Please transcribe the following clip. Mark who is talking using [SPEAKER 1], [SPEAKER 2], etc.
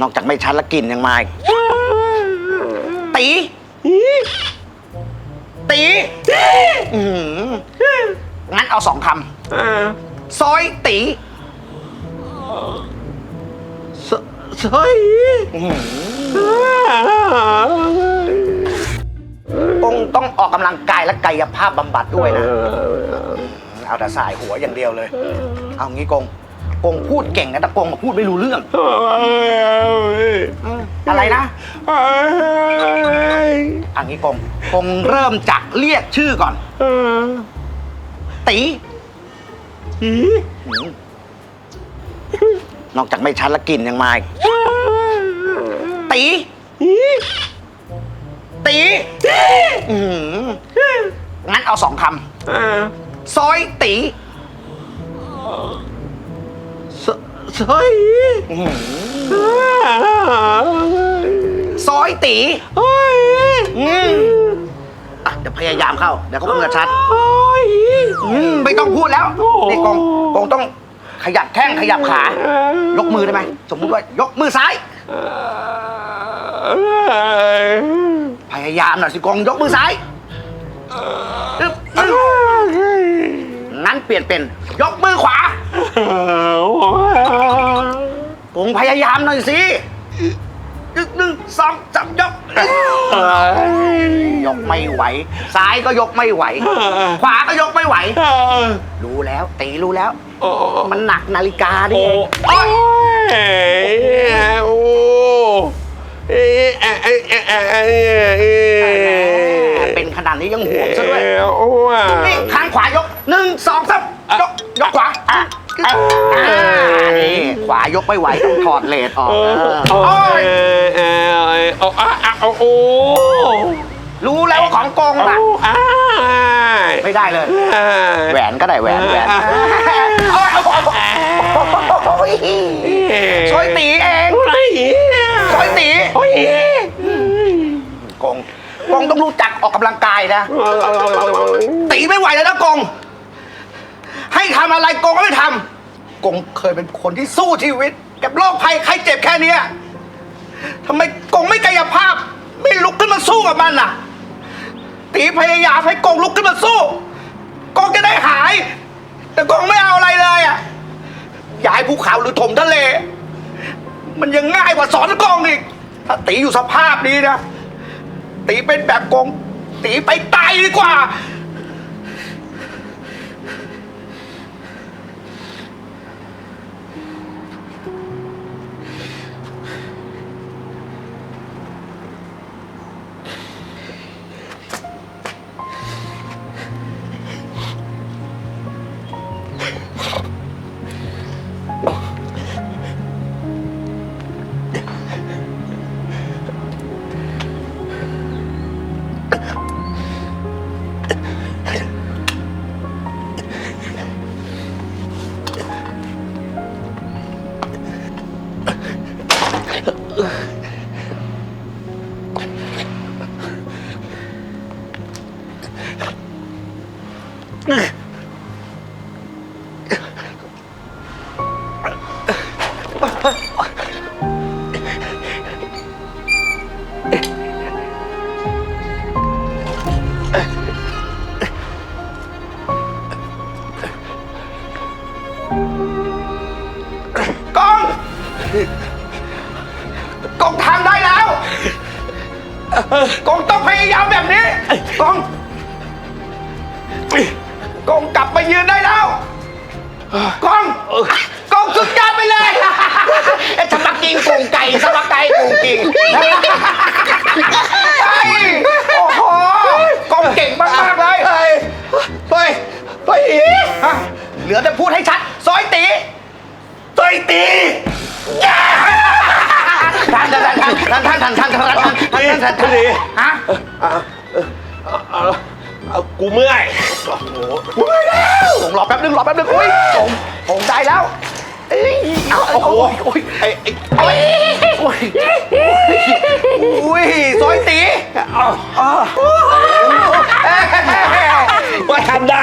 [SPEAKER 1] นอกจากไม่ชัดแล้วกลิ่นยังมาอีกตีตีอื้อหืองั้นเอาสองคำซอยตี
[SPEAKER 2] สสอย
[SPEAKER 1] อื้อหือ
[SPEAKER 2] อ่า
[SPEAKER 1] ต้องต้องออกกำลังกายและกายภาพบำบัดด้วยนะ เอาแต่สายหัวอย่างเดียวเลย เอางี้กง กงพูดเก่งนะแต่กงมาพูดไม่รู้เรื่อง อะไรนะอันนี้กงกงเริ่มจากเรียกชื่อก่อน ตี
[SPEAKER 2] อี
[SPEAKER 1] หือนอกจากไม่ชัดแล้วกลิ่นยังมาอีกตี
[SPEAKER 2] อี
[SPEAKER 1] ตีอื้อหืองั้นเอาสองค
[SPEAKER 2] อ่าำ
[SPEAKER 1] ซอยตี
[SPEAKER 2] สสอย
[SPEAKER 1] อื้อหือ
[SPEAKER 2] อ่า
[SPEAKER 1] ซอยตี
[SPEAKER 2] โอ้ย
[SPEAKER 1] อืมอะเดี๋ยวพยายามเข้า เดี๋ยวก็พูดกันชัด
[SPEAKER 2] โอ้ย
[SPEAKER 1] อืมไม่ต้องพูดแล้ว
[SPEAKER 2] โอ้
[SPEAKER 1] นี่กงกงต้องขยับแข้งขยับขา ยกมือได้ไหมสมมุติว่ายกมือซ้าย พยายามหน่อยสิกงยกมือซ้ายอึ๊บอึ๊บ งั้นเปลี่ยนเป็น ยกมือขวา กงพยายามหน่อยสิอึ๊บหนึ่งสองสามยกอึ๊บยกไม่ไหว ซ้ายก็ยกไม่ไหว ขวาก็ยกไม่ไหว รู้แล้วตีรู้แล้ว มันหนักนาฬิกาดิ
[SPEAKER 2] โอ้
[SPEAKER 1] โอ๊ย
[SPEAKER 2] โอ้เน
[SPEAKER 1] ขนาดนี้ยังห่วงซะด้วย
[SPEAKER 2] โอ้ย
[SPEAKER 1] นี่ข้างขวายกหนึ่งสองสามยกยกขวาอะอะอ่านี่ขวายกไม่ไหวต้องถอดเลสออก
[SPEAKER 2] โอ้
[SPEAKER 1] เออ
[SPEAKER 2] โอ้
[SPEAKER 1] โอ้ย
[SPEAKER 2] เอ๊ะโอ้อะอะโอ้โอ้
[SPEAKER 1] รู้แล้วว่าของโกงล่ะ
[SPEAKER 2] อะ
[SPEAKER 1] ไม่ได้เลย แหวนก็ได้แหวนแหวนโอ้ยโอ้ยช่วยตีเองช่วยตี
[SPEAKER 2] โอ้ย
[SPEAKER 1] กงกงต้องรู้จัก ออกกำลังกายนะ ตีไม่ไหวแล้วนะกง ให้ทำอะไรกงก็ไม่ทำกงเคยเป็นคนที่สู้ชีวิต กับโรคภัยไข้เจ็บแค่เนี้ยทำไมกงไม่กายภาพ ไม่ลุกขึ้นมาสู้กับมันล่ะ ตีพยายามให้กงลุกขึ้นมาสู้กงจะได้หาย แต่กงไม่เอาอะไรเลยอะย้ายภูเขาหรือถมทะเล มันยังง่ายกว่าสอนกองอีก ถ้าตีอยู่สภาพนี้นะ ตีเป็นแบบกงีไปตายดีกว่า con! กองทำได้แล้ว กองต้องพยายามแบบนี้ กอง กองกลับมายืนได้แล้ว กอง กองสุดยอดไปเลยไอ้สมักกิงกงไก่สมักไก่กงกิงไอ้โอ้โห กองเก่งมากๆเลย
[SPEAKER 2] ไปไป
[SPEAKER 1] ฮะเหลือแต่พูดให้ชัด ซอยตี
[SPEAKER 2] ไปตี
[SPEAKER 1] ท่านท่านท่านท่านท่านท่านท่านท่านท่านท่านท่านท่านท่านฮะ
[SPEAKER 2] เอาเอากูเมื่อย
[SPEAKER 1] ผมรอแป๊บนึงรอแป๊บนึงอุ้ยผมผมได้แล้วเอ้ยเอาโอ้โหโอ้ย
[SPEAKER 2] ไอ้ไอ้
[SPEAKER 1] โอ้ยโอ้ยอุ้ยซอยตี
[SPEAKER 2] ว่าทำได้